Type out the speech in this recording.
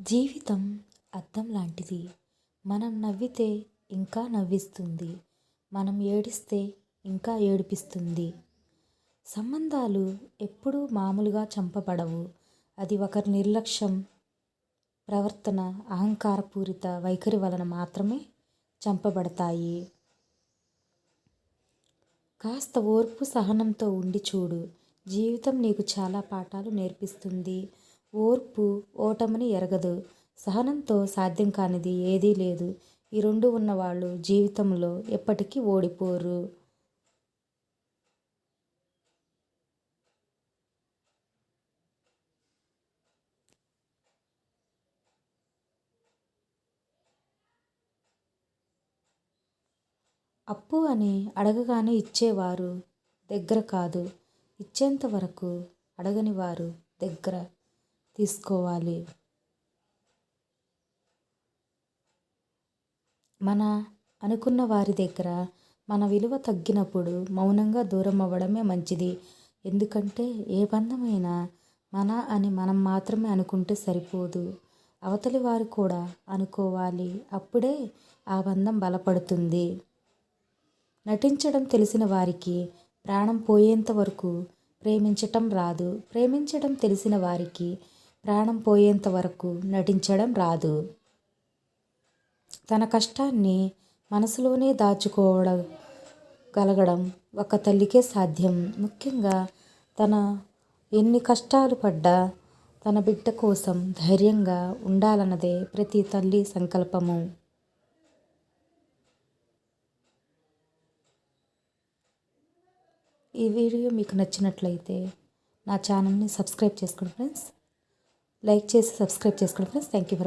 జీవితం అద్దం లాంటిది. మనం నవ్వితే ఇంకా నవ్విస్తుంది. మనం ఏడిస్తే ఇంకా ఏడిపిస్తుంది. సంబంధాలు ఎప్పుడూ మామూలుగా చంపబడవు. అది ఒకరి నిర్లక్ష్యం ప్రవర్తన అహంకారపూరిత వైఖరి వలన మాత్రమే చంపబడతాయి. కాస్త ఓర్పు సహనంతో ఉండి చూడు. జీవితం నీకు చాలా పాఠాలు నేర్పిస్తుంది. ఓర్పు ఓటమిని ఎరగదు. సహనంతో సాధ్యం కానిది ఏదీ లేదు. ఈ రెండు ఉన్నవాళ్ళు జీవితంలో ఎప్పటికీ ఓడిపోరు. అప్పు అని అడగగానే ఇచ్చేవారు దగ్గర కాదు. ఇచ్చేంత వరకు అడగని వారు దగ్గర. తీసుకోవాలి. మన అనుకున్న వారి దగ్గర మన విలువ తగ్గినప్పుడు మౌనంగా దూరం అవ్వడమే మంచిది. ఎందుకంటే ఏ బంధమైనా మన అని మనం మాత్రమే అనుకుంటే సరిపోదు. అవతలి వారు కూడా అనుకోవాలి. అప్పుడే ఆ బంధం బలపడుతుంది. నటించడం తెలిసిన వారికి ప్రాణం పోయేంత వరకు ప్రేమించటం రాదు. ప్రేమించడం తెలిసిన వారికి ప్రాణం పోయేంత వరకు నటించడం రాదు. తన కష్టాన్ని మనసులోనే దాచుకోవడం గలగడం ఒక తల్లికే సాధ్యం. ముఖ్యంగా తన ఎన్ని కష్టాలు పడ్డా తన బిడ్డ కోసం ధైర్యంగా ఉండాలన్నదే ప్రతి తల్లి సంకల్పము. ఈ వీడియో మీకు నచ్చినట్లయితే నా ఛానల్ని సబ్స్క్రైబ్ చేసుకోండి ఫ్రెండ్స్. లైక్ చేసి సబ్స్క్రైబ్ చేసుకోండి ఫ్రెండ్స్. Thank you